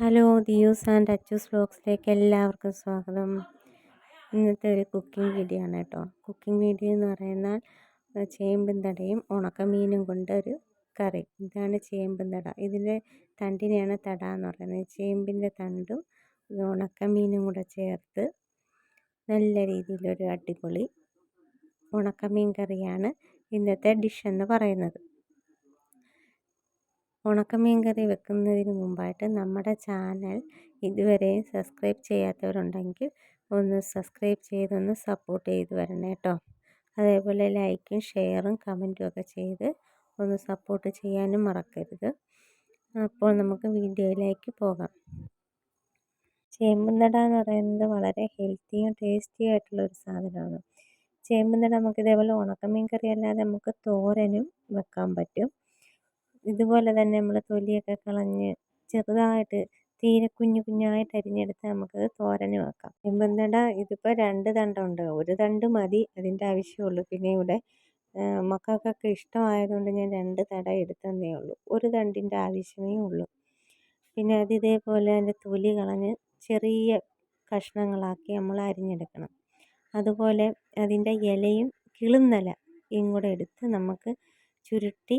Hello ദിയൂസ് and Achus വ്ലോഗ്സിലേക്ക് എല്ലാവർക്കും സ്വാഗതം. ഇന്നത്തെ ഒരു കുക്കിംഗ് വീഡിയോ ആണ് കേട്ടോ. കുക്കിംഗ് വീഡിയോ എന്ന് പറയുന്നാൽ ചേമ്പും തടയും ഉണക്കമീനും കൊണ്ട് ഒരു കറി. ഇതാണ് ചേമ്പും തട. ഇതിന്റെ തണ്ടിനെയാണ് തട എന്ന് പറയുന്നത്. ചേമ്പിന്റെ തണ്ടും ഉണക്കമീനും കൂടെ ചേർത്ത് നല്ല രീതിയിലൊരു അടിപൊളി ഉണക്കമീൻ കറിയാണ് ഇന്നത്തെ ഡിഷ് എന്ന് പറയുന്നത്. ഉണക്കമീൻ കറി വെക്കുന്നതിന് മുമ്പായിട്ട് നമ്മുടെ ചാനൽ ഇതുവരെയും സബ്സ്ക്രൈബ് ചെയ്യാത്തവരുണ്ടെങ്കിൽ ഒന്ന് സബ്സ്ക്രൈബ് ചെയ്തൊന്ന് സപ്പോർട്ട് ചെയ്ത് വരണം കേട്ടോ അതേപോലെ ലൈക്കും ഷെയറും കമന്റും ഒക്കെ ചെയ്ത് ഒന്ന് സപ്പോർട്ട് ചെയ്യാനും മറക്കരുത്. അപ്പോൾ നമുക്ക് വീഡിയോയിലേക്ക് പോകാം. ചേമ്പുന്നട എന്ന് പറയുന്നത് വളരെ ഹെൽത്തിയും ടേസ്റ്റിയും ആയിട്ടുള്ള ഒരു സാധനമാണ്. ചേമ്പുന്നട നമുക്ക് ഇതേപോലെ ഉണക്കമീൻ കറി അല്ലാതെ നമുക്ക് തോരനും വെക്കാൻ പറ്റും. ഇതുപോലെ തന്നെ നമ്മൾ തൊലിയൊക്കെ കളഞ്ഞ് ചെറുതായിട്ട് തീരെ കുഞ്ഞു കുഞ്ഞായിട്ട് അരിഞ്ഞെടുത്ത് നമുക്കത് തോരന് വെക്കാം. ചെമ്പന്തട ഇതിപ്പോൾ രണ്ട് തണ്ടുണ്ട് ഒരു തണ്ട് മതി അതിന്റെ ആവശ്യമുള്ളൂ. പിന്നെ ഇവിടെ മക്കൾക്കൊക്കെ ഇഷ്ടമായതുകൊണ്ട് ഞാൻ രണ്ട് തട എടുത്തന്നേ ഉള്ളൂ. ഒരു തണ്ടിന്റെ ആവശ്യമേ ഉള്ളൂ. പിന്നെ അത് ഇതേപോലെ അതിന്റെ തൊലി കളഞ്ഞ് ചെറിയ കഷ്ണങ്ങളാക്കി നമ്മൾ അരിഞ്ഞെടുക്കണം. അതുപോലെ അതിന്റെ ഇലയും കിളുന്നല കൂടെ എടുത്ത് നമുക്ക് ചുരുട്ടി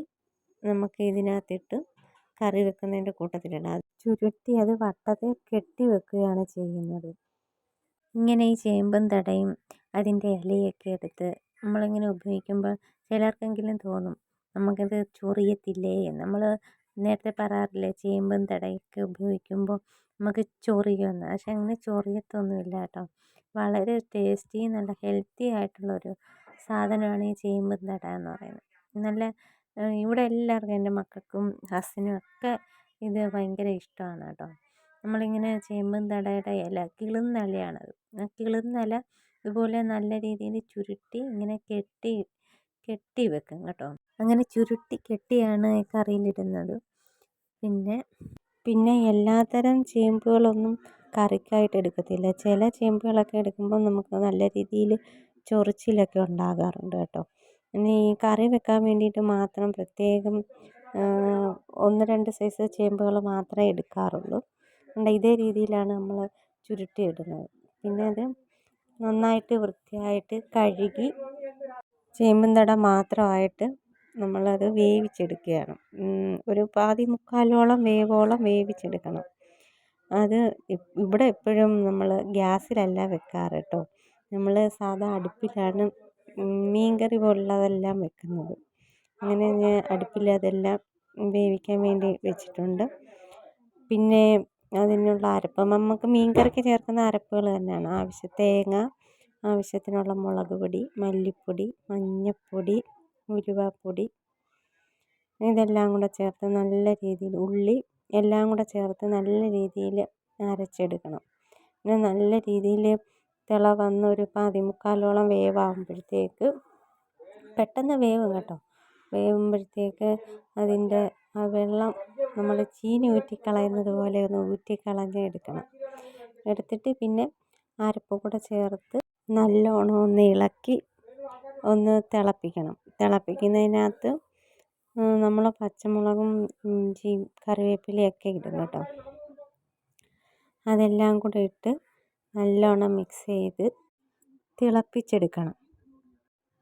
നമുക്ക് ഇതിനകത്തിട്ട് കറി വെക്കുന്നതിന്റെ കൂട്ടത്തിലിടാം. ചുരുട്ടി അത് വട്ടത്തിൽ കെട്ടി വെക്കുകയാണ് ചെയ്യുന്നത്. ഇങ്ങനെ ഈ ചേമ്പും തടയും അതിന്റെ ഇലയൊക്കെ എടുത്ത് നമ്മളിങ്ങനെ ഉപയോഗിക്കുമ്പോൾ ചിലർക്കെങ്കിലും തോന്നും നമുക്കത് ചൊറിയത്തില്ലേ നമ്മൾ നേരത്തെ പറയാറില്ലേ ചേമ്പും തടയൊക്കെ ഉപയോഗിക്കുമ്പോൾ നമുക്ക് ചൊറിയുമെന്ന്. പക്ഷെ അങ്ങനെ ചൊറിയത്തൊന്നുമില്ല കേട്ടോ. വളരെ ടേസ്റ്റി നല്ല ഹെൽത്തി ആയിട്ടുള്ളൊരു സാധനമാണ് ഈ ചേമ്പും തട എന്ന് പറയുന്നത്. നല്ല ഇവിടെ എല്ലാവർക്കും എന്റെ മക്കൾക്കും ഹസ്സിനും ഒക്കെ ഇത് ഭയങ്കര ഇഷ്ടമാണ് കേട്ടോ. നമ്മളിങ്ങനെ ചേമ്പും തടയുടെ ഇല കിളുന്നലയാണത് ആ കിളുന്നല ഇതുപോലെ നല്ല രീതിയിൽ ചുരുട്ടി ഇങ്ങനെ കെട്ടി കെട്ടി വെക്കും കേട്ടോ. അങ്ങനെ ചുരുട്ടി കെട്ടിയാണ് കറിയിലിടുന്നത്. പിന്നെ പിന്നെ എല്ലാത്തരം ചേമ്പുകളൊന്നും കറിക്കായിട്ട് എടുക്കത്തില്ല. ചില ചേമ്പുകളൊക്കെ എടുക്കുമ്പോൾ നമുക്ക് നല്ല രീതിയിൽ ചൊറിച്ചിലൊക്കെ ഉണ്ടാകാറുണ്ട് കേട്ടോ. പിന്നെ ഈ കറി വെക്കാൻ വേണ്ടിയിട്ട് മാത്രം പ്രത്യേകം ഒന്ന് രണ്ട് സൈസ് ചേമ്പുകൾ മാത്രമേ എടുക്കാറുള്ളൂ. അതുകൊണ്ട് ഇതേ രീതിയിലാണ് നമ്മൾ ചുരുട്ടി ഇടുന്നത് പിന്നെ അത് നന്നായിട്ട് വൃത്തിയായിട്ട് കഴുകി ചേമ്പും തട മാത്രമായിട്ട് നമ്മളത് വേവിച്ചെടുക്കുകയാണ്. ഒരു പാതി മുക്കാലോളം വേവോളം വേവിച്ചെടുക്കണം. അത് ഇവിടെ എപ്പോഴും നമ്മൾ ഗ്യാസിലല്ല വെക്കാറ് കേട്ടോ. നമ്മൾ സാധാ അടുപ്പിലാണ് മീൻകറി പോലുള്ളതെല്ലാം വെക്കുന്നത്. അങ്ങനെ ഞാൻ അടുപ്പിൽ അതെല്ലാം വേവിക്കാൻ വേണ്ടി വെച്ചിട്ടുണ്ട്. പിന്നെ അതിനുള്ള അരപ്പ് നമുക്ക് മീൻകറിക്ക് ചേർക്കുന്ന അരപ്പുകൾ തന്നെയാണ്. ആവശ്യം തേങ്ങ ആവശ്യത്തിനുള്ള മുളക് പൊടി മല്ലിപ്പൊടി മഞ്ഞൾപ്പൊടി ഉലുവാപ്പൊടി ഇതെല്ലാം കൂടെ ചേർത്ത് നല്ല രീതിയിൽ ഉള്ളി എല്ലാം കൂടെ ചേർത്ത് നല്ല രീതിയിൽ അരച്ചെടുക്കണം. പിന്നെ നല്ല രീതിയിൽ തിള വന്ന് ഒരു പതിമുക്കാലോളം വേവാകുമ്പോഴത്തേക്ക് പെട്ടെന്ന് വേവും കേട്ടോ. വേവുമ്പോഴത്തേക്ക് അതിന്റെ ആ വെള്ളം നമ്മൾ ചീനി ഊറ്റിക്കളയുന്നത് പോലെ ഒന്ന് ഊറ്റിക്കളഞ്ഞ് എടുക്കണം. എടുത്തിട്ട് പിന്നെ അരപ്പ് കൂടെ ചേർത്ത് നല്ലോണം ഒന്ന് ഇളക്കി ഒന്ന് തിളപ്പിക്കണം. തിളപ്പിക്കുന്നതിനകത്ത് നമ്മൾ പച്ചമുളകും ഇഞ്ചിയും കറിവേപ്പിലയൊക്കെ ഇടും കേട്ടോ. അതെല്ലാം കൂടെ ഇട്ട് നല്ലോണം മിക്സ് ചെയ്ത് തിളപ്പിച്ചെടുക്കണം.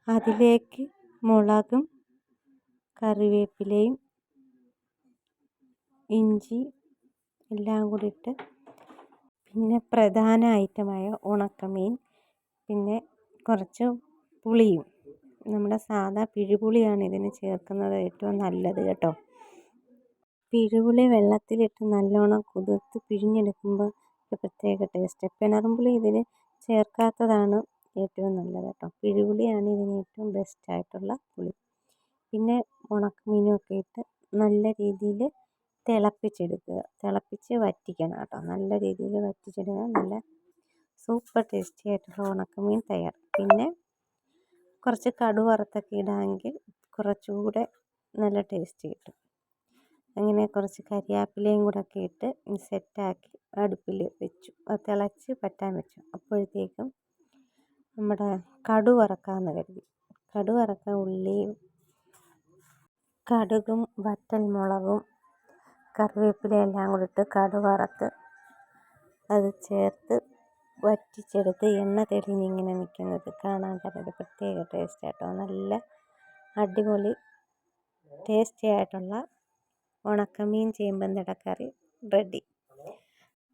അതിലേക്ക് മുളകും കറിവേപ്പിലയും ഇഞ്ചി എല്ലാം കൂടി ഇട്ട് പിന്നെ പ്രധാന ഐറ്റമായ ഉണക്കമീൻ പിന്നെ കുറച്ച് പുളിയും. നമ്മുടെ സാധാ പിഴുപുളിയാണ് ഇതിന് ചേർക്കുന്നത് ഏറ്റവും നല്ലത് കേട്ടോ. പിഴുപുളി വെള്ളത്തിലിട്ട് നല്ലോണം കുതിർത്ത് പിഴിഞ്ഞെടുക്കുമ്പോൾ ഒരു പ്രത്യേക ടേസ്റ്റ് കിണറുംപുളി ഇതിന് ചേർക്കാത്തതാണ് ഏറ്റവും നല്ലത് കേട്ടോ. പിഴുപുളിയാണ് ഇതിന് ഏറ്റവും ബെസ്റ്റ് ആയിട്ടുള്ള പുളി. പിന്നെ ഉണക്കമീനുമൊക്കെ ഇട്ട് നല്ല രീതിയിൽ തിളപ്പിച്ചെടുക്കുക. തിളപ്പിച്ച് വറ്റിക്കണം കേട്ടോ. നല്ല രീതിയിൽ വറ്റിച്ചെടുക്കുക. നല്ല സൂപ്പർ ടേസ്റ്റി ആയിട്ടുള്ള ഉണക്കമീൻ തയ്യാർ. പിന്നെ കുറച്ച് കടുവറുത്തൊക്കെ ഇടാമെങ്കിൽ കുറച്ചുകൂടെ നല്ല ടേസ്റ്റ് കിട്ടും. അങ്ങനെ കുറച്ച് കരിയാപ്പിലയും കൂടെ ഒക്കെ ഇട്ട് സെറ്റാക്കി അടുപ്പിൽ വെച്ചു. അത് തിളച്ച് പറ്റാൻ വെച്ചു. അപ്പോഴത്തേക്കും നമ്മുടെ കടു വറക്കാമെന്ന് കരുതി. കടു വറക്കാൻ ഉള്ളിയും കടുകും വറ്റൽമുളകും കറിവേപ്പില എല്ലാം കൂടി ഇട്ട് കടു വറുത്ത് അത് ചേർത്ത് വറ്റിച്ചെടുത്ത് എണ്ണ തെളിഞ്ഞിങ്ങനെ നിൽക്കുന്നത് കാണാൻ തന്നെ പ്രത്യേക ടേസ്റ്റ് കേട്ടോ നല്ല അടിപൊളി ടേസ്റ്റി ആയിട്ടുള്ള ഉണക്കമീൻ ചേമ്പൻ കറി റെഡി.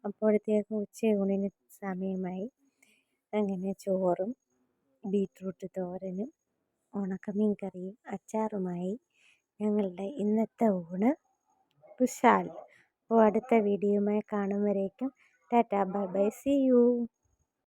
അപ്പോഴത്തേക്കും ഉച്ചയൂണിന് സമയമായി. അങ്ങനെ ചോറും ബീറ്റ്റൂട്ട് തോരനും ഉണക്കമീൻ കറിയും അച്ചാറുമായി ഞങ്ങളുടെ ഇന്നത്തെ ഊണ് കുശാൽ അപ്പോൾ അടുത്ത വീഡിയോയുമായി കാണും വരേക്കും tata bye bye see you.